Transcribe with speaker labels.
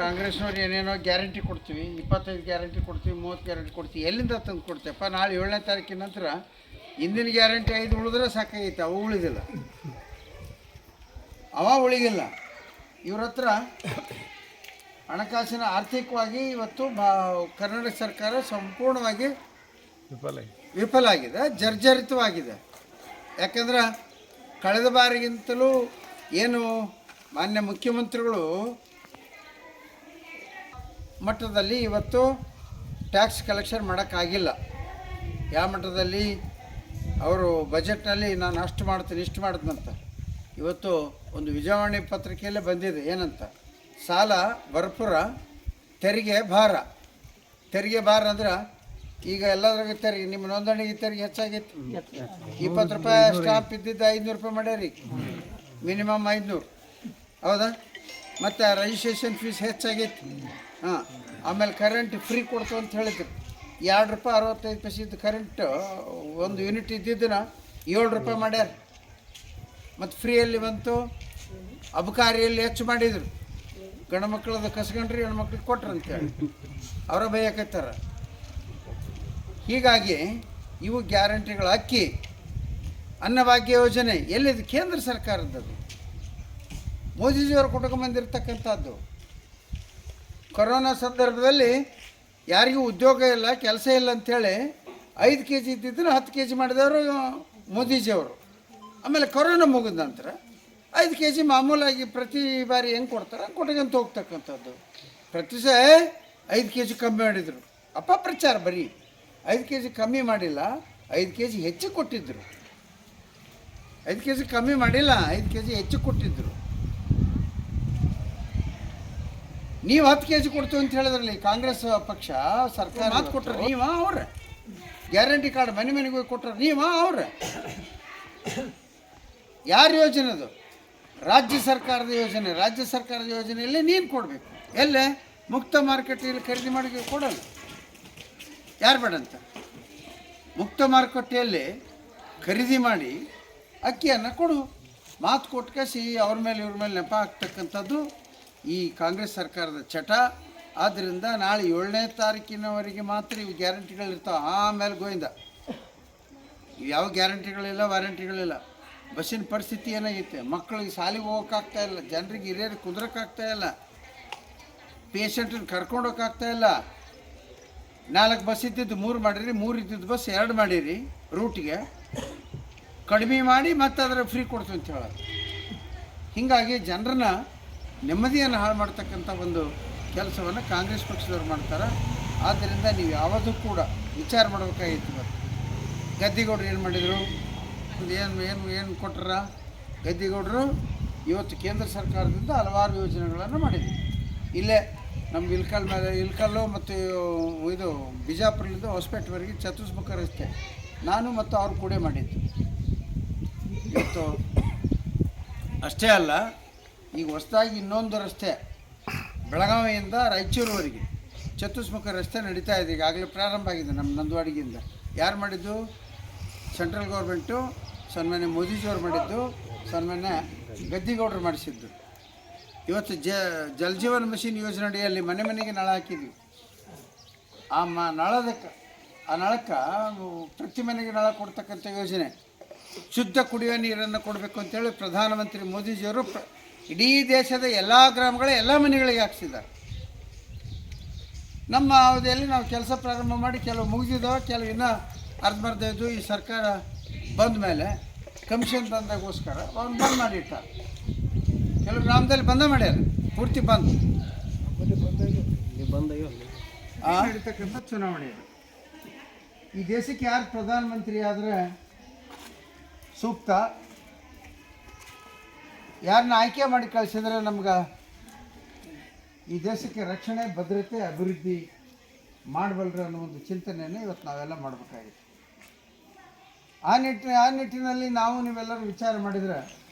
Speaker 1: ಕಾಂಗ್ರೆಸ್ನವ್ರು ಏನೇನೋ ಗ್ಯಾರಂಟಿ ಕೊಡ್ತೀವಿ ಇಪ್ಪತ್ತೈದು ಗ್ಯಾರಂಟಿ ಕೊಡ್ತೀವಿ ಮೂವತ್ತು ಗ್ಯಾರಂಟಿ ಕೊಡ್ತೀವಿ ಎಲ್ಲಿಂದ ತಂದು ಕೊಡ್ತೀವಪ್ಪ ನಾಳೆ ಏಳನೇ ತಾರೀಕಿನ ನಂತರ ಹಿಂದಿನ ಗ್ಯಾರಂಟಿ ಐದು ಉಳಿದ್ರೆ ಸಾಕಾಗೈತೆ ಅವು ಉಳಿದಿಲ್ಲ. ಅವ ಉಳಿಗಿಲ್ಲ ಇವ್ರ ಹತ್ರ ಹಣಕಾಸಿನ ಆರ್ಥಿಕವಾಗಿ ಇವತ್ತು ಬಾ ಕರ್ನಾಟಕ ಸರ್ಕಾರ ಸಂಪೂರ್ಣವಾಗಿ
Speaker 2: ವಿಫಲ
Speaker 1: ವಿಫಲ ಆಗಿದೆ ಜರ್ಜರಿತವಾಗಿದೆ. ಯಾಕಂದ್ರೆ ಕಳೆದ ಬಾರಿಗಿಂತಲೂ ಏನು ಮಾನ್ಯ ಮುಖ್ಯಮಂತ್ರಿಗಳು ಮಟ್ಟದಲ್ಲಿ ಇವತ್ತು ಟ್ಯಾಕ್ಸ್ ಕಲೆಕ್ಷನ್ ಮಾಡೋಕ್ಕಾಗಿಲ್ಲ. ಯಾವ ಮಟ್ಟದಲ್ಲಿ? ಅವರು ಬಜೆಟ್ನಲ್ಲಿ ನಾನು ಅಷ್ಟು ಮಾಡ್ತೀನಿ, ಇಷ್ಟು ಮಾಡ್ತೀನಂತ. ಇವತ್ತು ಒಂದು ವಿಜಯವಾಣಿ ಪತ್ರಿಕೆಯಲ್ಲೇ ಬಂದಿದೆ, ಏನಂತ? ಸಾಲ ಭರ್ಪೂರ, ತೆರಿಗೆ ಭಾರ. ತೆರಿಗೆ ಭಾರ ಅಂದ್ರೆ ಈಗ ಎಲ್ಲದ್ರಾಗ ತೆರಿಗೆ, ನಿಮ್ಮ ನೋಂದಣಿಗೆ ತೆರಿಗೆ ಹೆಚ್ಚಾಗಿತ್ತು. ಇಪ್ಪತ್ತು ರೂಪಾಯಿ ಸ್ಟಾಪ್ ಇದ್ದಿದ್ದು ಐದುನೂರು ರೂಪಾಯಿ ಮಾಡ್ಯಾರಿ. ಮಿನಿಮಮ್ ಐದುನೂರು. ಹೌದಾ? ಮತ್ತು ರಿಜಿಸ್ಟ್ರೇಷನ್ ಫೀಸ್ ಹೆಚ್ಚಾಗಿತ್ತು. ಹಾಂ, ಆಮೇಲೆ ಕರೆಂಟ್ ಫ್ರೀ ಕೊಡ್ತು ಅಂತ ಹೇಳಿದ್ರು. ಎರಡು ರೂಪಾಯಿ ಅರವತ್ತೈದು ಪೈಸೆದು ಕರೆಂಟ್ ಒಂದು ಯೂನಿಟ್ ಇದ್ದಿದ್ದನ್ನ ಏಳು ರೂಪಾಯಿ ಮಾಡ್ಯಾರ. ಮತ್ತು ಫ್ರೀಯಲ್ಲಿ ಬಂತು, ಅಬಕಾರಿಯಲ್ಲಿ ಹೆಚ್ಚು ಮಾಡಿದರು. ಗಂಡು ಮಕ್ಕಳದ ಕಸ್ಕೊಂಡ್ರಿ ಹೆಣ್ಮಕ್ಳಿಗೆ ಕೊಟ್ರು ಅಂತೇಳಿ ಅವರ ಬೈಯಕತ್ತಾರ ಹೀಗಾಗಿ ಇವು ಗ್ಯಾರಂಟಿಗಳು ಅಕ್ಕಿ ಅನ್ನಭಾಗ್ಯ ಯೋಜನೆ ಎಲ್ಲಿದೆ? ಕೇಂದ್ರ ಸರ್ಕಾರದ್ದು ಮೋದಿಜಿಯವರು ಕೊಟ್ಕೊಂಬಂದಿರ್ತಕ್ಕಂಥದ್ದು ಕೊರೋನಾ ಸಂದರ್ಭದಲ್ಲಿ ಯಾರಿಗೂ ಉದ್ಯೋಗ ಇಲ್ಲ, ಕೆಲಸ ಇಲ್ಲ ಅಂಥೇಳಿ ಐದು ಕೆ ಜಿ ಇದ್ದಿದ್ದನ್ನು ಹತ್ತು ಕೆ ಜಿ ಮಾಡಿದವರು ಮೋದಿಜಿಯವರು. ಆಮೇಲೆ ಕೊರೋನಾ ಮುಗಿದ ನಂತರ ಐದು ಕೆ ಜಿ ಮಾಮೂಲಾಗಿ ಪ್ರತಿ ಬಾರಿ ಹೆಂಗೆ ಕೊಡ್ತಾರೆ ಕೊಟ್ಕೊಂತ ಹೋಗ್ತಕ್ಕಂಥದ್ದು. ಪ್ರತಿ ಸಹ ಐದು ಕೆ ಜಿ ಕಮ್ಮಿ ಮಾಡಿದರು. ಅಪಪ್ರಚಾರ ಬರೀ. ಐದು ಕೆ ಜಿ ಕಮ್ಮಿ ಮಾಡಿಲ್ಲ, ಐದು ಕೆ ಜಿ ಹೆಚ್ಚು ಕೊಟ್ಟಿದ್ದರು ಐದು ಕೆ ಜಿ ಕಮ್ಮಿ ಮಾಡಿಲ್ಲ, ಐದು ಕೆ ಜಿ ಹೆಚ್ಚು ಕೊಟ್ಟಿದ್ದರು ನೀವು ಹತ್ತು ಕೆ ಜಿ ಕೊಡ್ತೀವಿ ಅಂತ ಹೇಳಿದ್ರಲ್ಲಿ ಕಾಂಗ್ರೆಸ್ ಪಕ್ಷ ಸರ್ಕಾರ ಮಾತು ಕೊಟ್ಟರೆ ನೀವ ಅವ್ರೆ? ಗ್ಯಾರಂಟಿ ಕಾರ್ಡ್ ಮನೆ ಮನೆಗೆ ಹೋಗಿ ಕೊಟ್ಟರೆ ನೀವ ಅವ್ರೆ? ಯಾರ ಯೋಜನೆ ಅದು? ರಾಜ್ಯ ಸರ್ಕಾರದ ಯೋಜನೆ. ರಾಜ್ಯ ಸರ್ಕಾರದ ಯೋಜನೆಯಲ್ಲಿ ನೀನು ಕೊಡಬೇಕು. ಎಲ್ಲೇ? ಮುಕ್ತ ಮಾರುಕಟ್ಟೆಯಲ್ಲಿ ಖರೀದಿ ಮಾಡಿ ಕೊಡಲ್ಲ. ಯಾರು ಬೇಡಂತ? ಮುಕ್ತ ಮಾರುಕಟ್ಟೆಯಲ್ಲಿ ಖರೀದಿ ಮಾಡಿ ಅಕ್ಕಿಯನ್ನು ಕೊಡು. ಮಾತು ಕೊಟ್ಕಸಿ ಅವ್ರ ಮೇಲೆ ಇವ್ರ ಮೇಲೆ ನೆಪ ಹಾಕ್ತಕ್ಕಂಥದ್ದು ಈ ಕಾಂಗ್ರೆಸ್ ಸರ್ಕಾರದ ಚಟ. ಆದ್ದರಿಂದ ನಾಳೆ ಏಳನೇ ತಾರೀಕಿನವರೆಗೆ ಮಾತ್ರ ಇವು ಗ್ಯಾರಂಟಿಗಳಿರ್ತಾವೆ ಆಮೇಲೆ ಇವು ಯಾವ ಗ್ಯಾರಂಟಿಗಳಿಲ್ಲ, ವಾರಂಟಿಗಳಿಲ್ಲ. ಬಸ್ಸಿನ ಪರಿಸ್ಥಿತಿ ಏನಾಗೈತೆ? ಮಕ್ಕಳಿಗೆ ಶಾಲೆಗೆ ಹೋಗೋಕ್ಕಾಗ್ತಾ ಇಲ್ಲ. ಜನರಿಗೆ ಹಿರಿಯರಿಗೆ ಕುಂದ್ರಕ್ಕಾಗ್ತಾ ಇಲ್ಲ. ಪೇಷಂಟನ್ನು ಕರ್ಕೊಂಡು ಹೋಗೋಕ್ಕಾಗ್ತಾ ಇಲ್ಲ. ನಾಲ್ಕು ಬಸ್ ಇದ್ದಿದ್ದು ಮೂರು ಮಾಡಿರಿ, ಮೂರು ಇದ್ದಿದ್ದು ಬಸ್ ಎರಡು ಮಾಡಿರಿ ರೂಟಿಗೆ. ಕಡಿಮೆ ಮಾಡಿ ಮತ್ತೆ ಅದರ ಫ್ರೀ ಕೊಡ್ತೀವಿ ಅಂತ ಹೇಳೋದು. ಹೀಗಾಗಿ ಜನರನ್ನ ನೆಮ್ಮದಿಯನ್ನು ಹಾಳು ಮಾಡ್ತಕ್ಕಂಥ ಒಂದು ಕೆಲಸವನ್ನು ಕಾಂಗ್ರೆಸ್ ಪಕ್ಷದವ್ರು ಮಾಡ್ತಾರೆ. ಆದ್ದರಿಂದ ನೀವು ಯಾವುದೂ ಕೂಡ ವಿಚಾರ ಮಾಡಬೇಕಾಗಿತ್ತು ಇವತ್ತು ಗದ್ದಿಗೌಡರು ಏನು ಮಾಡಿದರು? ಏನು ಏನು ಏನು ಕೊಟ್ರ? ಗದ್ದಿಗೌಡರು ಇವತ್ತು ಕೇಂದ್ರ ಸರ್ಕಾರದಿಂದ ಹಲವಾರು ಯೋಜನೆಗಳನ್ನು ಮಾಡಿದ್ವಿ ಇಲ್ಲೇ ನಮ್ಮ ಇಲ್ಕಲ್ ಮೇಲೆ, ಇಲ್ಕಲ್ಲು ಮತ್ತು ಇದು ಬಿಜಾಪುರದಿಂದ ಹೊಸಪೇಟೆವರೆಗೆ ಚತುರ್ಮುಖ ರಸ್ತೆ. ನಾನು ಮತ್ತು ಅವ್ರು ಕೂಡ ಮಾಡಿದ್ದು. ಇವತ್ತು ಅಷ್ಟೇ ಅಲ್ಲ ಈಗ ಹೊಸದಾಗಿ ಇನ್ನೊಂದು ರಸ್ತೆ, ಬೆಳಗಾವಿಯಿಂದ ರಾಯಚೂರುವರೆಗೆ ಚತುಷ್ಮುಖ ರಸ್ತೆ ನಡೀತಾ ಇದೆ, ಈಗಾಗಲೇ ಪ್ರಾರಂಭ ಆಗಿದೆ ನಮ್ಮ ನಂದವಾಡಿಗಿಂದ ಯಾರು ಮಾಡಿದ್ದು? ಸೆಂಟ್ರಲ್ ಗೌರ್ಮೆಂಟು, ಸನ್ಮಾನ್ಯ ಮೋದಿಜಿಯವ್ರು ಮಾಡಿದ್ದು, ಸನ್ಮಾನ್ಯ ಗದ್ದಿಗೌಡರು ಮಾಡಿಸಿದ್ದು. ಇವತ್ತು ಜ, ಜಲ್ ಜೀವನ್ ಮಿಷನ್ ಯೋಜನೆ ಅಡಿಯಲ್ಲಿ ಮನೆ ಮನೆಗೆ ನಳ ಹಾಕಿದ್ವಿ. ಆ ಮ ನಳದ ಕ- ಆ ನಳಕ್ಕೆ ಪ್ರತಿ ಮನೆಗೆ ನಳ ಕೊಡ್ತಕ್ಕಂಥ ಯೋಜನೆ. ಶುದ್ಧ ಕುಡಿಯುವ ನೀರನ್ನು ಕೊಡಬೇಕು ಅಂತೇಳಿ ಪ್ರಧಾನಮಂತ್ರಿ ಮೋದಿಜಿಯವರು ಪ್ರ ಇಡೀ ದೇಶದ ಎಲ್ಲ ಗ್ರಾಮಗಳ ಎಲ್ಲ ಮನೆಗಳಿಗೆ ಹಾಕ್ಸಿದ್ದಾರೆ. ನಮ್ಮ ಅವಧಿಯಲ್ಲಿ ನಾವು ಕೆಲಸ ಪ್ರಾರಂಭ ಮಾಡಿ ಕೆಲವು ಮುಗಿದಿದ್ದಾವೆ, ಕೆಲವು ಇನ್ನೂ ಅರ್ಧಮರ್ಧ ಇದ್ದು ಈ ಸರ್ಕಾರ ಬಂದ ಮೇಲೆ ಕಮಿಷನ್ ತಂದಾಗೋಸ್ಕರ ಅವ್ನು ಬಂದ್ ಮಾಡಿಟ್ಟ ಕೆಲವು ಗ್ರಾಮದಲ್ಲಿ ಬಂದ ಮಾಡ್ಯಾರ ಪೂರ್ತಿ ಬಂದ್. ಚುನಾವಣೆ. ಈ ದೇಶಕ್ಕೆ ಯಾರು ಪ್ರಧಾನಮಂತ್ರಿ ಆದರೆ ಸೂಕ್ತ? ಯಾರನ್ನ ಆಯ್ಕೆ ಮಾಡಿ ಕಳಿಸಿದ್ರೆ ನಮ್ಗೆ ಈ ದೇಶಕ್ಕೆ ರಕ್ಷಣೆ, ಭದ್ರತೆ, ಅಭಿವೃದ್ಧಿ ಮಾಡಬಲ್ಲರು ಅನ್ನೋ ಒಂದು ಚಿಂತನೆಯನ್ನು ಇವತ್ತು ನಾವೆಲ್ಲ ಮಾಡಬೇಕಾಗಿತ್ತು ಆ ನಿಟ್ಟಿನ ಆ ನಿಟ್ಟಿನಲ್ಲಿ ನಾವು ನೀವೆಲ್ಲರೂ ವಿಚಾರ ಮಾಡಿದರೆ